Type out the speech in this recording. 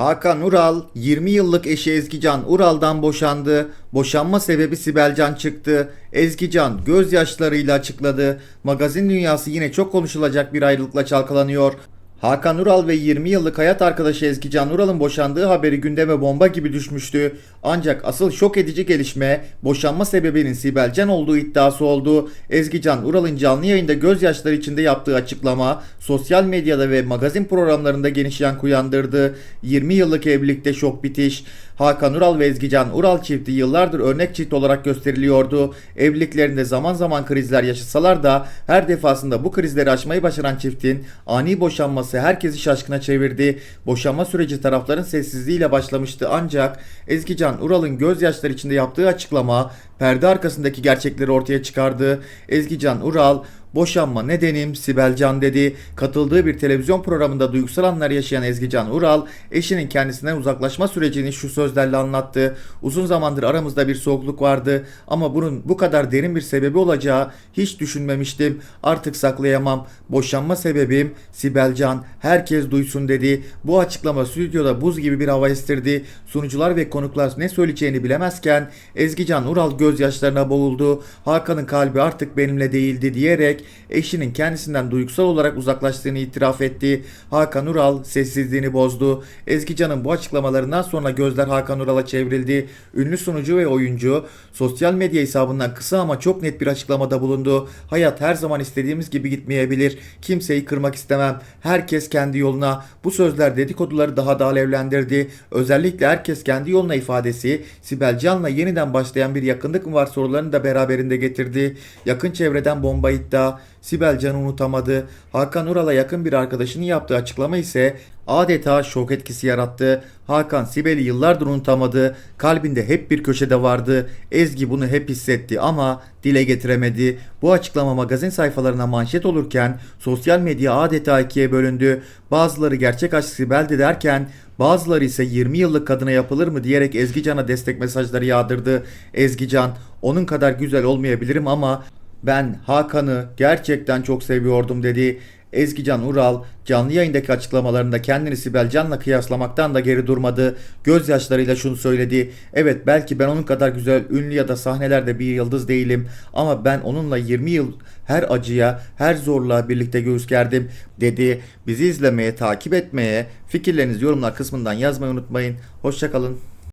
Hakan Ural, 20 yıllık eşi Ezgican Ural'dan boşandı. Boşanma sebebi Sibelcan çıktı. Ezgican gözyaşlarıyla açıkladı. Magazin dünyası yine çok konuşulacak bir ayrılıkla çalkalanıyor. Hakan Ural ve 20 yıllık hayat arkadaşı Ezgican Ural'ın boşandığı haberi gündeme bomba gibi düşmüştü. Ancak asıl şok edici gelişme boşanma sebebinin Sibelcan olduğu iddiası oldu. Ezgican Ural'ın canlı yayında gözyaşları içinde yaptığı açıklama sosyal medyada ve magazin programlarında geniş yankı uyandırdı. 20 yıllık evlilikte şok bitiş. Hakan Ural ve Ezgican Ural çifti yıllardır örnek çift olarak gösteriliyordu. Evliliklerinde zaman zaman krizler yaşasalar da her defasında bu krizleri aşmayı başaran çiftin ani boşanması herkesi şaşkına çevirdi. Boşanma süreci tarafların sessizliğiyle başlamıştı ancak Ezgican Ural'ın gözyaşları içinde yaptığı açıklama perde arkasındaki gerçekleri ortaya çıkardı. Ezgican Ural Boşanma nedenim Sibelcan dedi. Katıldığı bir televizyon programında duygusal anlar yaşayan Ezgican Ural, eşinin kendisinden uzaklaşma sürecini şu sözlerle anlattı. Uzun zamandır aramızda bir soğukluk vardı ama bunun bu kadar derin bir sebebi olacağı hiç düşünmemiştim. Artık saklayamam. Boşanma sebebim Sibelcan. Herkes duysun dedi. Bu açıklama stüdyoda buz gibi bir hava estirdi. Sunucular ve konuklar ne söyleyeceğini bilemezken Ezgican Ural gözyaşlarına boğuldu. Hakan'ın kalbi artık benimle değildi diyerek eşinin kendisinden duygusal olarak uzaklaştığını itiraf etti. Hakan Ural sessizliğini bozdu. Ezgican'ın bu açıklamalarından sonra gözler Hakan Ural'a çevrildi. Ünlü sunucu ve oyuncu sosyal medya hesabından kısa ama çok net bir açıklamada bulundu. Hayat her zaman istediğimiz gibi gitmeyebilir. Kimseyi kırmak istemem. Herkes kendi yoluna. Bu sözler dedikoduları daha da alevlendirdi. Özellikle herkes kendi yoluna ifadesi Sibel Can'la yeniden başlayan bir yakınlık mı var sorularını da beraberinde getirdi. Yakın çevreden bomba iddia. Sibel Can'ı unutamadı. Hakan Ural'a yakın bir arkadaşının yaptığı açıklama ise adeta şok etkisi yarattı. Hakan Sibel'i yıllardır unutamadı. Kalbinde hep bir köşede vardı. Ezgi bunu hep hissetti ama dile getiremedi. Bu açıklama magazin sayfalarına manşet olurken sosyal medya adeta ikiye bölündü. Bazıları gerçek aşk Sibel'di derken Bazıları ise 20 yıllık kadına yapılır mı diyerek Ezgican'a destek mesajları yağdırdı. Ezgican, onun kadar güzel olmayabilirim ama ben Hakan'ı gerçekten çok seviyordum dedi. Ezgican Ural canlı yayındaki açıklamalarında kendini Sibel Can'la kıyaslamaktan da geri durmadı. Gözyaşlarıyla şunu söyledi. Evet belki ben onun kadar güzel, ünlü ya da sahnelerde bir yıldız değilim. Ama ben onunla 20 yıl her acıya, her zorluğa birlikte göğüs gerdim dedi. Bizi izlemeye, takip etmeye, fikirlerinizi yorumlar kısmından yazmayı unutmayın. Hoşçakalın.